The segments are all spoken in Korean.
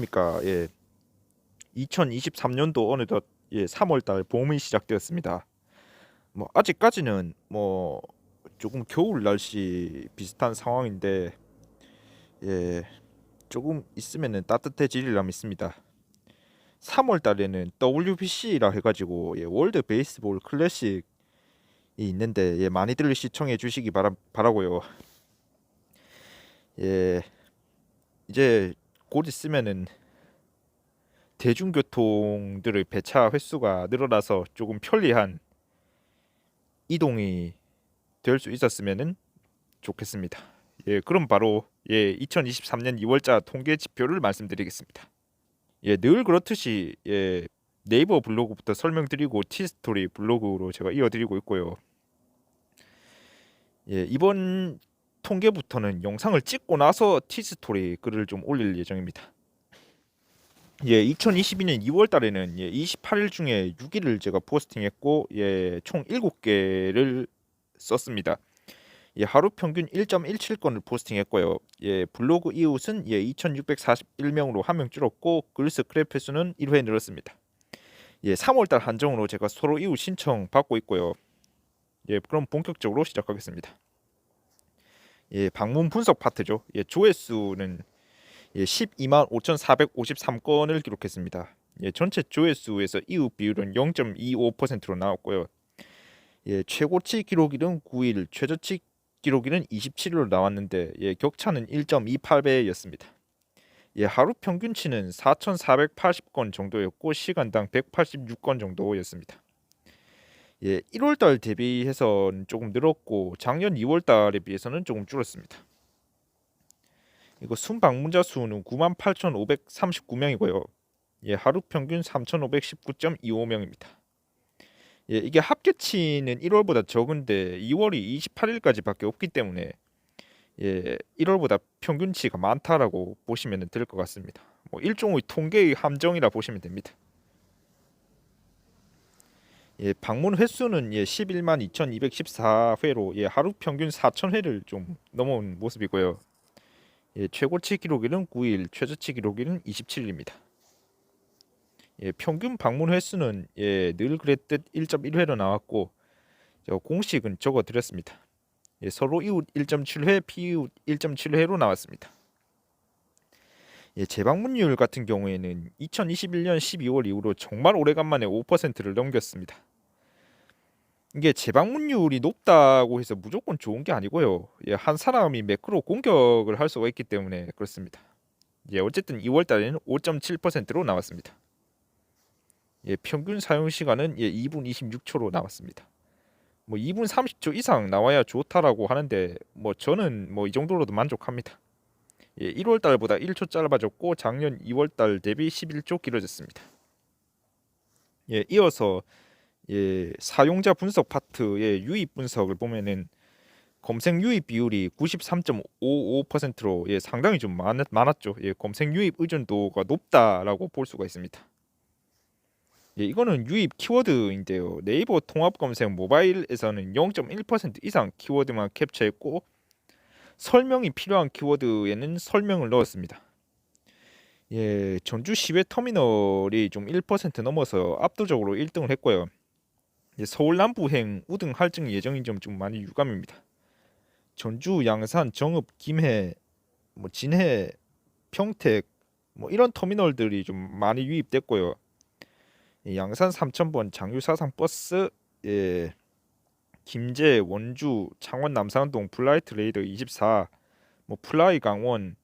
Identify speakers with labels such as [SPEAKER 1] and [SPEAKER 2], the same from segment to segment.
[SPEAKER 1] 안녕하십니까. 예. 2023년도 어느덧 예, 3월 달 봄이 시작되었습니다. 뭐 아직까지는 뭐 조금 겨울 날씨 비슷한 상황인데 예, 조금 있으면은 따뜻해지리라 믿습니다. 3월 달에는 WBC라 해 가지고 예, 월드 베이스볼 클래식이 있는데 예, 많이들 시청해 주시기 바라, 바라고요. 예, 이제 곧 있으면은 대중교통들의 배차 횟수가 늘어나서 조금 편리한 이동이 될 수 있었으면은 좋겠습니다. 예, 그럼 바로 예, 2023년 2월자 통계 지표를 말씀드리겠습니다. 예, 늘 그렇듯이 예, 네이버 블로그부터 설명드리고 티스토리 블로그로 제가 이어드리고 있고요. 예, 이번 통계부터는 영상을 찍고 나서 티스토리 글을 좀 올릴 예정입니다. 예, 2022년 2월 달에는 예, 28일 중에 6일을 제가 포스팅했고 예, 총 7개를 썼습니다. 예, 하루 평균 1.17건을 포스팅했고요. 예, 블로그 이웃은 예, 2,641명으로 한 명 줄었고 글 스크랩 횟수는 1회 늘었습니다. 예, 3월 달 한정으로 제가 서로 이웃 신청 받고 있고요. 예, 그럼 본격적으로 시작하겠습니다. 예, 방문 분석 파트죠. 예, 조회수는 예, 12만 5,453건을 기록했습니다. 예, 전체 조회수에서 이웃 비율은 0.25%로 나왔고요. 예, 최고치 기록일은 9일, 최저치 기록일은 27일로 나왔는데 예, 격차는 1.28배였습니다. 예, 하루 평균치는 4,480건 정도였고 시간당 186건 정도였습니다. 예, 1월달 대비해서는 조금 늘었고 작년 2월달에 비해서는 조금 줄었습니다. 이거 순 방문자 수는 98,539명이고요. 예, 하루 평균 3,519.25명입니다. 예, 이게 합계치는 1월보다 적은데 2월이 28일까지밖에 없기 때문에 예, 1월보다 평균치가 많다라고 보시면 될 것 같습니다. 뭐 일종의 통계의 함정이라 보시면 됩니다. 예, 방문 횟수는 예, 11만 2,214회로 예, 하루 평균 4,000회를 좀 넘어온 모습이고요. 예, 최고치 기록일은 9일, 최저치 기록일은 27일입니다. 예, 평균 방문 횟수는 예, 늘 그랬듯 1.1회로 나왔고 저 공식은 적어 드렸습니다. 예, 서로 이웃 1.7회, 피이웃 1.7회로 나왔습니다. 예, 재방문율 같은 경우에는 2021년 12월 이후로 정말 오래간만에 5%를 넘겼습니다. 이게 재방문율이 높다고 해서 무조건 좋은 게 아니고요. 예, 한 사람이 매크로 공격을 할 수가 있기 때문에 그렇습니다. 예, 어쨌든 2월 달에는 5.7%로 나왔습니다. 예, 평균 사용 시간은 예, 2분 26초로 나왔습니다. 뭐 2분 30초 이상 나와야 좋다라고 하는데 뭐 저는 뭐 이 정도로도 만족합니다. 예, 1월 달보다 1초 짧아졌고 작년 2월 달 대비 11초 길어졌습니다. 예, 이어서 예, 사용자 분석 파트의 유입 분석을 보면은 검색 유입 비율이 93.55%로 예, 상당히 좀 많, 많았죠. 예, 검색 유입 의존도가 높다라고 볼 수가 있습니다. 예, 이거는 유입 키워드인데요. 네이버 통합 검색 모바일에서는 0.1% 이상 키워드만 캡처했고 설명이 필요한 키워드에는 설명을 넣었습니다. 예, 전주 시외 터미널이 좀 1% 넘어서 압도적으로 1등을 했고요. 서울 남부행 우등 할증 예정인 점 좀 많이 유감입니다. 전주, 양산, 정읍, 김해, 뭐 진해, 평택 뭐 이런 터미널들이 좀 많이 유입됐고요. 양산 3,000번 장유 사상 버스 예, 김제, 원주, 창원 남산동 플라이트 레이더 24, 뭐 플라이 강원,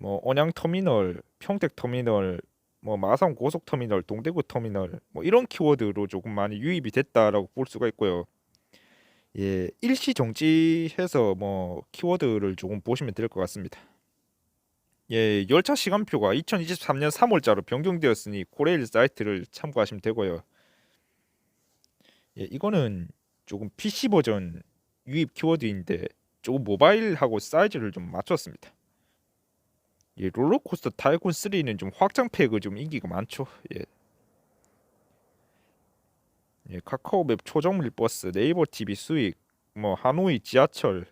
[SPEAKER 1] 뭐 언양 터미널, 평택 터미널, 뭐 마산 고속 터미널, 동대구 터미널 뭐 이런 키워드로 조금 많이 유입이 됐다라고 볼 수가 있고요. 예, 일시 정지해서 뭐 키워드를 조금 보시면 될 것 같습니다. 예, 열차 시간표가 2023년 3월자로 변경되었으니 코레일 사이트를 참고하시면 되고요. 예, 이거는 조금 PC 버전 유입 키워드인데 조금 모바일하고 사이즈를 좀 맞췄습니다. 예, 롤러코스터 타이쿤 3는 좀 확장팩이 좀 인기가 많죠. 예. 예, 카카오맵 초정밀 버스, 네이버 TV 수익, 뭐 하노이 지하철,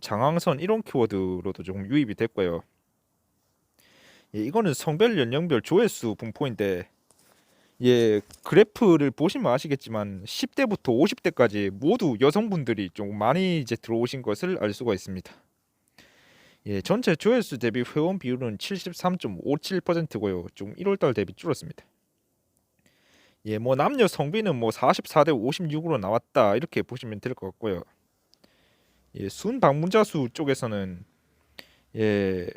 [SPEAKER 1] 장항선 이런 키워드로도 조금 유입이 됐고요. 예, 이거는 성별 연령별 조회수 분포인데 예, 그래프를 보시면 아시겠지만 10대부터 50대까지 모두 여성분들이 좀 많이 이제 들어오신 것을 알 수가 있습니다. 예, 전체 조회수 대비 회원 비율은 73.57%고요. 좀 1월달 대비 줄었습니다. 예, 뭐 남녀 성비는 뭐 44대 56으로 나왔다 이렇게 보시면 될 것 같고요. 예, 순 방문자 수 쪽에서는 예,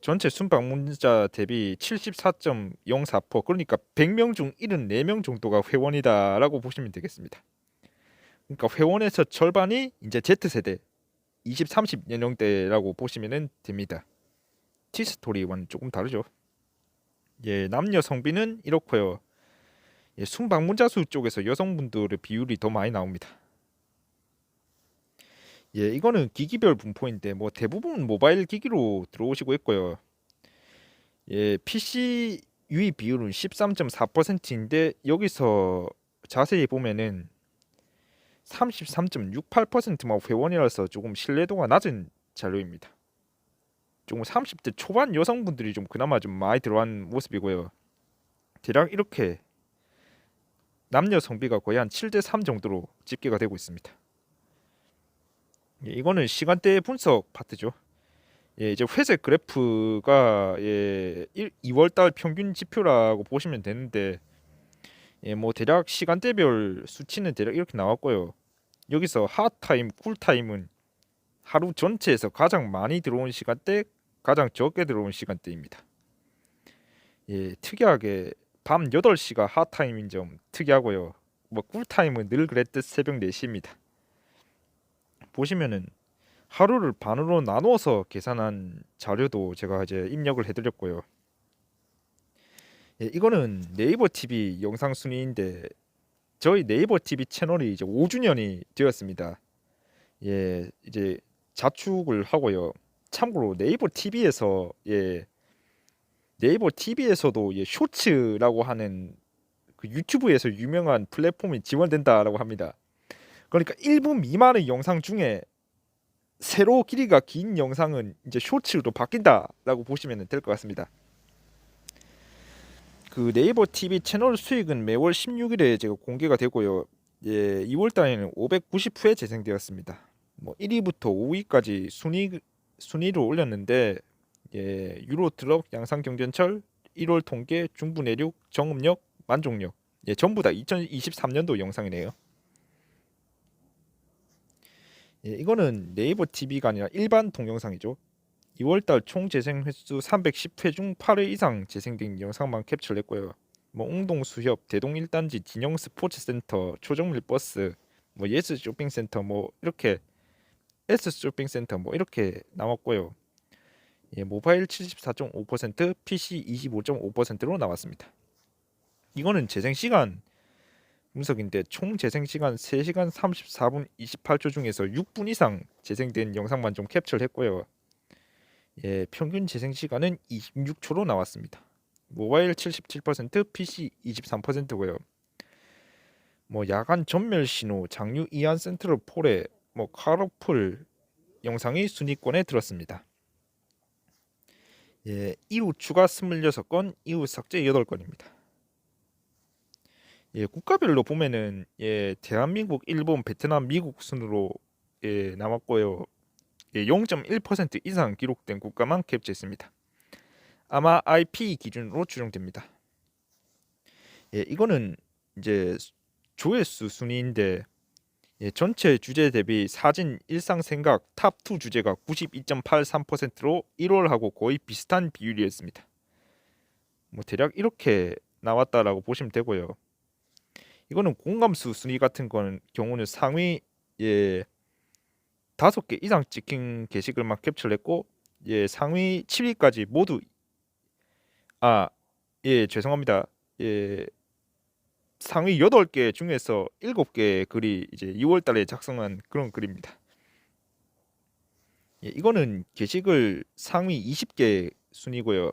[SPEAKER 1] 전체 순 방문자 대비 74.04% 그러니까 100명 중 74명 정도가 회원이다라고 보시면 되겠습니다. 그러니까 회원에서 절반이 이제 Z세대 20, 30 연령대라고 보시면 됩니다. 티스토리와는 조금 다르죠. 예, 남녀 성비는 이렇고요. 예, 순 방문자 수 쪽에서 여성분들의 비율이 더 많이 나옵니다. 예, 이거는 기기별 분포인데 뭐 대부분 모바일 기기로 들어오시고 있고요. 예, PC 유입 비율은 13.4%인데 여기서 자세히 보면은 33.68%만 회원이라서 조금 신뢰도가 낮은 자료입니다. 조금 30대 초반 여성분들이 좀 그나마 좀 많이 들어간 모습이고요. 대략 이렇게 남녀 성비가 거의 한 7대 3 정도로 집계가 되고 있습니다. 예, 이거는 시간대 분석 파트죠. 예, 이제 회색 그래프가 예, 1, 2월달 평균 지표라고 보시면 되는데 예, 뭐 대략 시간대별 수치는 대략 이렇게 나왔고요. 여기서 핫타임, 쿨타임은 하루 전체에서 가장 많이 들어온 시간대, 가장 적게 들어온 시간대입니다. 예, 특이하게 밤 8시가 핫타임인 점 특이하고요. 뭐 꿀타임은 늘 그랬듯 새벽 4시입니다. 보시면은 하루를 반으로 나누어서 계산한 자료도 제가 이제 입력을 해드렸고요. 예, 이거는 네이버 TV 영상 순위인데 저희 네이버 TV 채널이 이제 5주년이 되었습니다. 예, 이제 자축을 하고요. 참고로 네이버 TV에서 예 네이버 TV에서도 예, 쇼츠라고 하는 그 유튜브에서 유명한 플랫폼이 지원된다라고 합니다. 그러니까 1분 미만의 영상 중에 세로 길이가 긴 영상은 이제 쇼츠로 바뀐다라고 보시면 될 것 같습니다. 그 네이버 TV 채널 수익은 매월 16일에 제가 공개가 되고요. 예, 2월 달에는 590회 재생되었습니다. 뭐 1위부터 5위까지 순위 순위로 올렸는데 예, 유로 트럭, 양산 경전철, 1월 통계, 중부 내륙, 정읍역, 만종역 예, 전부 다 2023년도 영상이네요. 예, 이거는 네이버 TV가 아니라 일반 동영상이죠. 2월달 총 재생 횟수 310회 중 8회 이상 재생된 영상만 캡처했고요. 뭐 웅동 수협, 대동 1단지, 진영 스포츠센터, 초정밀 버스, 뭐 예스 쇼핑센터 뭐 이렇게 S 쇼핑센터 뭐 이렇게 나왔고요. 예, 모바일 74.5%, PC 25.5%로 나왔습니다. 이거는 재생 시간 분석인데 총 재생 시간 3시간 34분 28초 중에서 6분 이상 재생된 영상만 좀 캡처를 했고요. 예, 평균 재생 시간은 26초로 나왔습니다. 모바일 77%, PC 23%고요. 뭐 야간 전멸 신호, 장유 이안 센트럴 폴에 뭐 카로풀 영상이 순위권에 들었습니다. 예, 이후 추가 26건, 이후 삭제 8건입니다. 예, 국가별로 보면은 예, 대한민국, 일본, 베트남, 미국 순으로 예, 남았고요. 예, 0.1% 이상 기록된 국가만 캡처했습니다. 아마 IP 기준으로 추정됩니다. 예, 이거는 이제 조회수 순위인데 예, 전체 주제 대비 사진, 일상 생각 탑2 주제가 92.83%로 1월하고 거의 비슷한 비율이었습니다. 뭐 대략 이렇게 나왔다라고 보시면 되고요. 이거는 공감수 순위 같은 거는 경우는 상위 예 다섯 개 이상 찍힌 게시글만 캡처했고 예 상위 7위까지 모두 아 예 죄송합니다 예 상위 8개 중에서 7개 글이 이제 2월 달에 작성한 그런 글입니다. 예, 이거는 게시글 상위 20개 순이고요.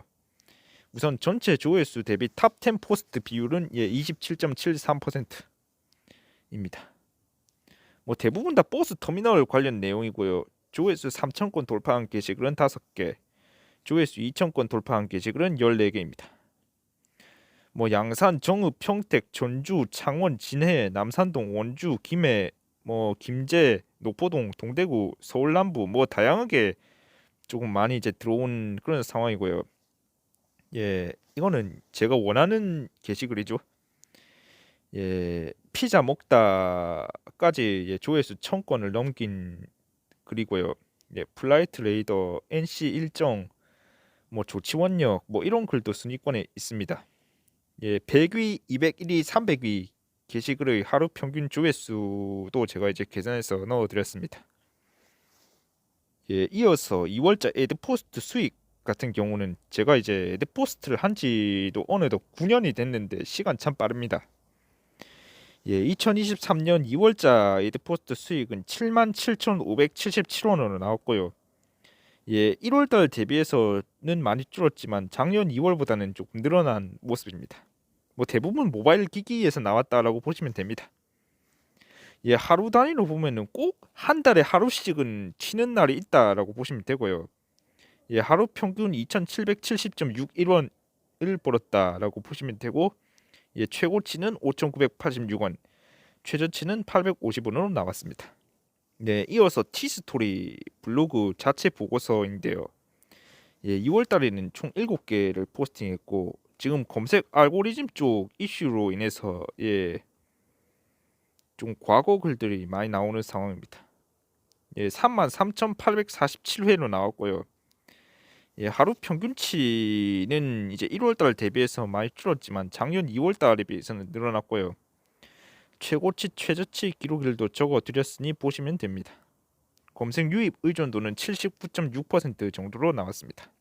[SPEAKER 1] 우선 전체 조회수 대비 탑 10 포스트 비율은 예, 27.73%입니다. 뭐 대부분 다 버스 터미널 관련 내용이고요. 조회수 3천 건 돌파한 게시글은 5개, 조회수 2,000건 돌파한 게시글은 14개입니다. 뭐 양산, 정읍, 평택, 전주, 창원, 진해, 남산동, 원주, 김해, 뭐 김제, 노포동, 동대구, 서울 남부 뭐 다양하게 조금 많이 이제 들어온 그런 상황이고요. 예, 이거는 제가 원하는 게시글이죠. 예, 피자 먹다까지 예, 조회수 1000건을 넘긴 글이고요. 예, 플라이트 레이더, NC 일정, 뭐 조치원역 뭐 이런 글도 순위권에 있습니다. 예, 100위, 201위, 300위 게시글의 하루 평균 조회수도 제가 이제 계산해서 넣어 드렸습니다. 예, 이어서 2월자 에드포스트 수익 같은 경우는 제가 이제 에드포스트를 한 지도 어느덧 9년이 됐는데 시간 참 빠릅니다. 예, 2023년 2월자 에드포스트 수익은 77,577원으로 나왔고요. 예, 1월달 대비해서는 많이 줄었지만 작년 2월보다는 조금 늘어난 모습입니다. 뭐 대부분 모바일 기기에서 나왔다라고 보시면 됩니다. 예, 하루 단위로 보면은 꼭 한 달에 하루씩은 튀는 날이 있다라고 보시면 되고요. 예, 하루 평균 2,770.61원을 벌었다라고 보시면 되고, 예, 최고치는 5,986원, 최저치는 850원으로 나왔습니다. 네, 이어서 티스토리 블로그 자체 보고서인데요. 예, 2월 달에는 총 7개를 포스팅했고 지금 검색 알고리즘 쪽 이슈로 인해서 예, 좀 과거 글들이 많이 나오는 상황입니다. 예, 33,847회로 나왔고요. 예, 하루 평균치는 이제 1월 달 대비해서 많이 줄었지만 작년 2월 달에 비해서는 늘어났고요. 최고치, 최저치 기록일도 적어 드렸으니 보시면 됩니다. 검색 유입 의존도는 79.6% 정도로 나왔습니다.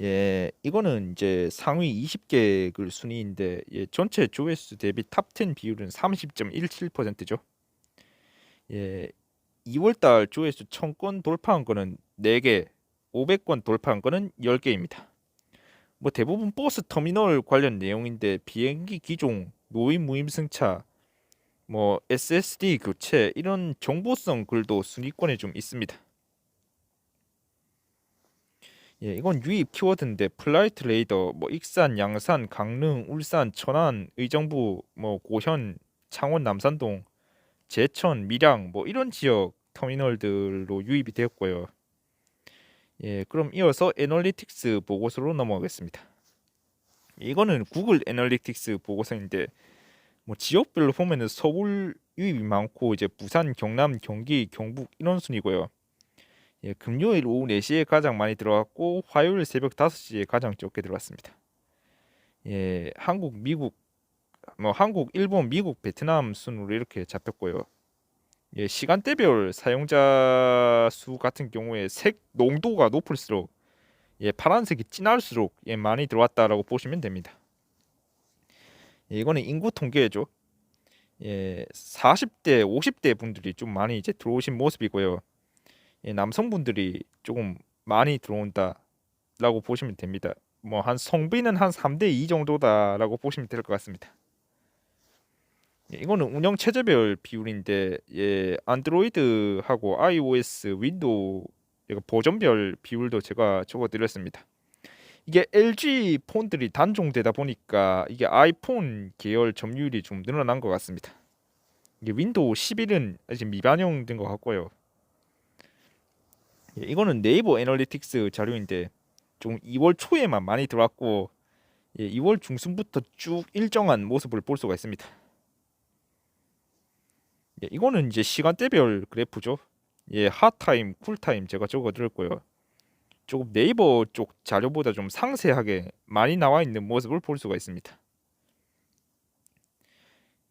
[SPEAKER 1] 예, 이거는 이제 상위 20개 글 순위인데 예, 전체 조회수 대비 탑10 비율은 30.17%죠. 예, 2월달 조회수 1000건 돌파한 거는 4개, 500건 돌파한 거는 10개입니다. 뭐 대부분 버스 터미널 관련 내용인데 비행기 기종, 노인 무임 승차, 뭐 SSD 교체 이런 정보성 글도 순위권에 좀 있습니다. 예, 이건 유입 키워드인데 플라이트 레이더, 뭐 익산, 양산, 강릉, 울산, 천안, 의정부, 뭐 고현, 창원, 남산동, 제천, 밀양 뭐 이런 지역 터미널들로 유입이 되었고요. 예, 그럼 이어서 애널리틱스 보고서로 넘어가겠습니다. 이거는 구글 애널리틱스 보고서인데 뭐 지역별로 보면은 서울 유입이 많고 이제 부산, 경남, 경기, 경북 이런 순이고요. 예, 금요일 오후 4시에 가장 많이 들어왔고 화요일 새벽 5시에 가장 적게 들어왔습니다. 예, 한국, 미국, 뭐 한국, 일본, 미국, 베트남 순으로 이렇게 잡혔고요. 예, 시간대별 사용자 수 같은 경우에 색 농도가 높을수록 예, 파란색이 진할수록 예, 많이 들어왔다라고 보시면 됩니다. 예, 이거는 인구 통계죠. 예, 40대, 50대 분들이 좀 많이 이제 들어오신 모습이고요. 예, 남성분들이 조금 많이 들어온다라고 보시면 됩니다. 뭐 한 성비는 한 3대 2 정도다라고 보시면 될 것 같습니다. 예, 이거는 운영 체제별 비율인데 예, 안드로이드하고 iOS, 윈도우 버전별 비율도 제가 적어 드렸습니다. 이게 LG 폰들이 단종되다 보니까 이게 아이폰 계열 점유율이 좀 늘어난 것 같습니다. 이게 윈도우 11은 아직 미반영된 것 같고요. 예, 이거는 네이버 애널리틱스 자료인데 좀 2월 초에만 많이 들어왔고 예, 2월 중순부터 쭉 일정한 모습을 볼 수가 있습니다. 예, 이거는 이제 시간대별 그래프죠. 예, 핫타임, 쿨타임 제가 적어드렸고요. 조금 네이버 쪽 자료보다 좀 상세하게 많이 나와 있는 모습을 볼 수가 있습니다.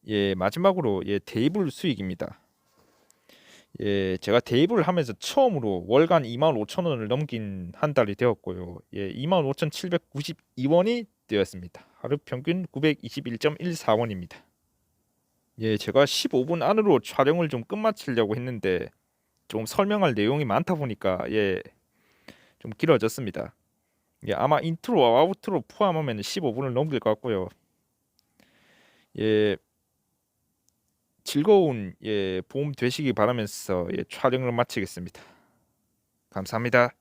[SPEAKER 1] 예, 마지막으로 예, 테이블 수익입니다. 예, 제가 대입을 하면서 처음으로 월간 25,000원을 넘긴 한 달이 되었고요. 예, 25,792원이 되었습니다. 하루 평균 921.14원입니다. 예, 제가 15분 안으로 촬영을 좀 끝마치려고 했는데 좀 설명할 내용이 많다 보니까 예, 좀 길어졌습니다. 예, 아마 인트로와 아우트로 포함하면 15분을 넘길 것 같고요. 예, 즐거운 예, 봄 되시기 바라면서 예, 촬영을 마치겠습니다. 감사합니다.